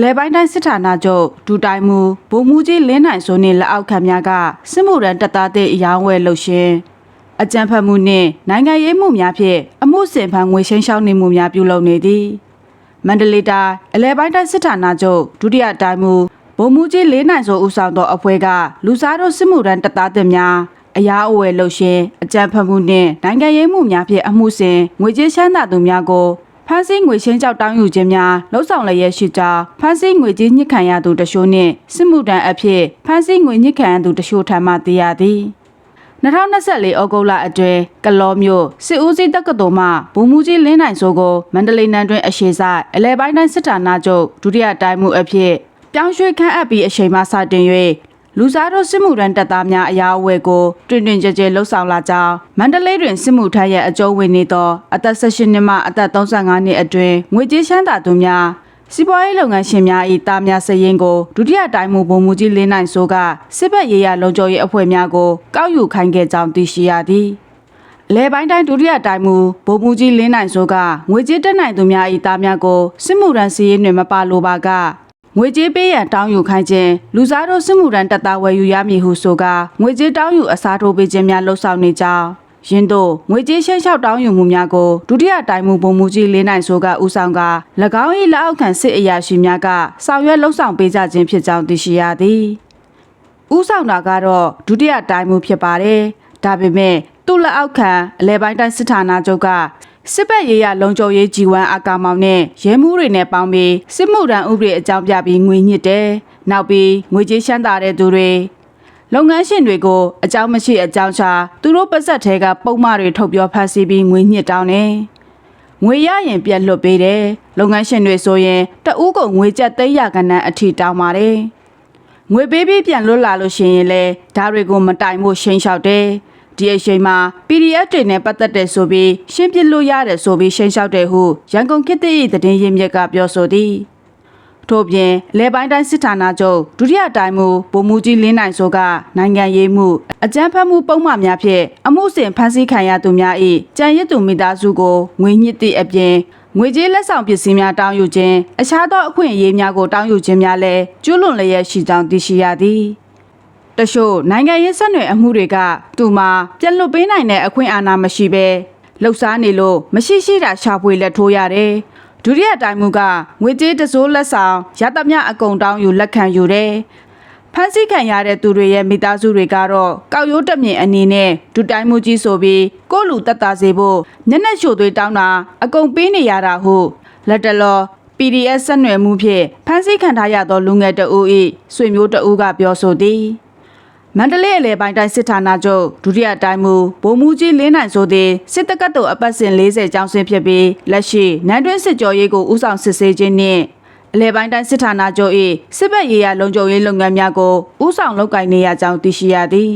အလဲပိုင်းတိုင်းစစ်ဌာနချုပ်ဒူတိုင်မူဗိုလ်မှူးကြီးလင်းနိုင်စိုးနှင့်လက်အောက်ခံများကစစ်မှုရန်တပ်သားတဲ့အယောင်းဝယ်လှုပ်ရှင်အကြံဖတ်မှုနှင့်နိုင်ငံရေးမှုများဖြင့်အမှုစင်ဖန်ငွေရှင်းရှောင်းနေမှုများပြုလုပ်နေသည်မန္တလေးတိုင်းအလဲပိုင်းတိုင်းစစ်ဌာနချုပ်ဒုတိယတိုင်းမူဗိုလ်မှူးကြီးလင်းနိုင်စိုးဦးဆောင်သောအဖွဲ့ကလူစားတို့စစ်မှုရန်တပ်သားတွေများအရာအဝယ်လှုပ်ရှင်အကြံဖတ်မှုနှင့်နိုင်ငံရေးမှုများဖြင့်အမှုစဉ်ငွေကြေးချမ်းသာသူများကို ဖမ်းဆီးငွေချင်းကြောက်တောင်းယူခြင်းများလှုပ်ဆောင်လျက်ရှိကြောင်းဖမ်းဆီးငွေကြေးညှစ်ခံရသူတချို့နှင့်စစ်မှုထမ်းအဖြစ်ဖမ်းဆီးငွေညှစ်ခံရသူတချို့ထံမှသိရသည်2024ဩဂုတ်လအတွင်းကလောမျိုးစစ်ဦးစီးတက္ကသိုလ်မှဗိုလ်မှူးကြီးလင်းနိုင်စိုးကိုမန္တလေးနန်းတွင်အရှိဆိုင်အလဲပိုင်းတိုင်းစစ်ဌာနချုပ်ဒုတိယတိုင်းမှုအဖြစ်ပြောင်းရွှေ့ခန့်အပ်ပြီးအချိန်မှစတင်၍ လူစားတို့စစ်မှုရန်တပ်သားများအရာအဝယ်ကိုတွင်တွင်ကြဲကြဲလှုပ်ဆောင်လာကြောင်းမန္တလေးတွင်စစ်မှုထမ်းရဲ့အကျုံးဝင်နေသောအသက်18နှစ်မှအသက်35နှစ်အတွင်းငွေကြေးချမ်းသာသူများစီးပွားရေးလုပ်ငန်းရှင်များ၏တာများစရင်ကိုဒုတိယတိုင်းမှုဗိုလ်မှူးကြီးလင်းနိုင်စိုးကစစ်ဘက်ရေးရလုံခြုံရေးအဖွဲ့များကိုကောက်ယူခိုင်းခဲ့ကြောင်းသိရှိရသည်လဲပိုင်းတိုင်းဒုတိယတိုင်းမူဗိုလ်မှူးကြီးလင်းနိုင်စိုးကငွေကြေးတက်နိုင်သူများ၏သားများကိုစစ်မှုရန်စီးရင်တွင်မပါလိုပါက ငွေကြေးပေးရန်တောင်းယူခိုင်းခြင်းလူစားတို့စစ်မှုရန်တပ်သားဝယ်ယူရမည်ဟုဆိုကငွေကြေးတောင်းယူအစားထိုးပေးခြင်းများလှုပ်ဆောင်နေကြောင်းရင်းတို့ငွေကြေးရှင်းလျှောက်တောင်းယူမှုများကိုဒုတိယတိုင်းမူဗိုလ်မှူးကြီးလင်းနိုင်စိုးကဦးဆောင်က၎င်း၏လက်အောက်ခံစစ်အရာရှိများကဆောင်ရွက်လှုပ်ဆောင်ပေးကြခြင်းဖြစ်ကြောင်းသိရှိရသည်ဦးဆောင်တာကတော့ဒုတိယတိုင်းမှုဖြစ်ပါတယ်။ဒါပေမဲ့သူ့လက်အောက်ခံအလဲပိုင်းတိုင်းစစ်ဌာနချုပ်က စစ်ဘက်ရေးရလုံခြုံရေးကြီးဝမ်းအကာမောင်နဲ့ရဲမှုတွေနဲ့ပေါင်းပြီးစစ်မှုထမ်းဥပဒေအကြောင်းပြပြီးငွေညစ်တယ်။နောက်ပြီးငွေကြေးရှမ်းသာတဲ့သူတွေလုပ်ငန်းရှင်တွေကိုအကြောင်းမရှိအကြောင်းချသူတို့ပတ်သက်သေးကပုံမှန်တွေထုတ်ပြောဖန်ဆီးပြီးငွေညစ်တောင်းတယ်။ငွေရရင်ပြက်လွတ်ပေးတယ်လုပ်ငန်းရှင်တွေဆိုရင်တအူးကိုငွေကျပ်သိန်းရကနန်းအထိတောင်းပါတယ်ငွေပေးပြီးပြန်လွတ်လာလို့ရှိရင်လဲဓာတ်တွေကိုမတိုင်ဖို့ရှင်းလျှောက်တယ် ဒီအချိန်မှာ PDF တွေနဲ့ပတ်သက်တဲ့ဆိုပြီးရှင်းပြလို့ရတယ်ဆိုပြီးရှင်းလျှောက်တယ်ဟုရန်ကုန်ခေတ်သစ်၏သတင်းရင်းမြစ်ကပြောဆိုသည်ထို့ပြင်လဲပိုင်းတိုင်းစစ်ဌာနချုပ်ဒုတိယတိုင်းမူဗိုလ်မှူးကြီးလင်းနိုင်စိုးကနိုင်ငံရေးမှုအကြမ်းဖက်မှုပုံမှန်များဖြင့်အမှုစဉ်ဖမ်းဆီးခံရသူများ၏ကြံရစ်သူမိသားစုကိုငွေညှစ်သည့်အပြင်ငွေကြေးလက်ဆောင်ပစ္စည်းများတောင်းယူခြင်းအခြားသောအခွင့်အရေးများကိုတောင်းယူခြင်းများလည်းကျူးလွန်လျက်ရှိကြောင်းသိရှိရသည် တချို့နိုင်ငံရေးဆက်နွယ်အမှုတွေကသူမှာပြက်လွတ်ပေးနိုင်တဲ့အခွင့်အာဏာမရှိဘဲလှုပ်ရှားနေလို့မရှိရှိတာရှာဖွေလက်ထိုးရတယ်ဒုတိယတိုင်းမူကငွေကြေးတစိုးလက်ဆောင်ရတမြအကုံတောင်းယူလက်ခံယူတယ်ဖန်ဆီးခံရတဲ့သူတွေရဲ့မိသားစုတွေကတော့ကောက်ရိုးတက်မြင့်အနေနဲ့ဒုတိုင်းမူကြီးဆိုပြီးကိုယ့်လူတက်တာစေဖို့ညနေချိုသွေးတောင်းတာအကုန်ပေးနေရတာဟုလက်တလော PDF ဆက်နွယ်မှုဖြင့်ဖမ်းဆီးခံထားရသောလူငယ်တအူ၏ဆွေမျိုးတအူကပြောဆိုသည် မန္တလေးအလဲပိုင်းတိုင်းစစ်ဌာနချုပ်ဒုတိယတိုင်းမူဗိုလ်မှူးကြီးလင်းနိုင်ဆိုသည်စစ်တက္ကသိုလ်အပတ်စဉ်40ကျောင်းဆင်းဖြစ်ပြီးလက်ရှိနန်းတွင်းစစ်ကြောရေးကိုဦးဆောင်စစ်ဆေးခြင်းနှင့်အလဲပိုင်းတိုင်းစစ်ဌာနချုပ်၏စစ်ဘက်ရေးရလုံခြုံရေးလုပ်ငန်းများကိုဦးဆောင်လုပ်ကိုင်နေရကြောင်းသိရှိရသည်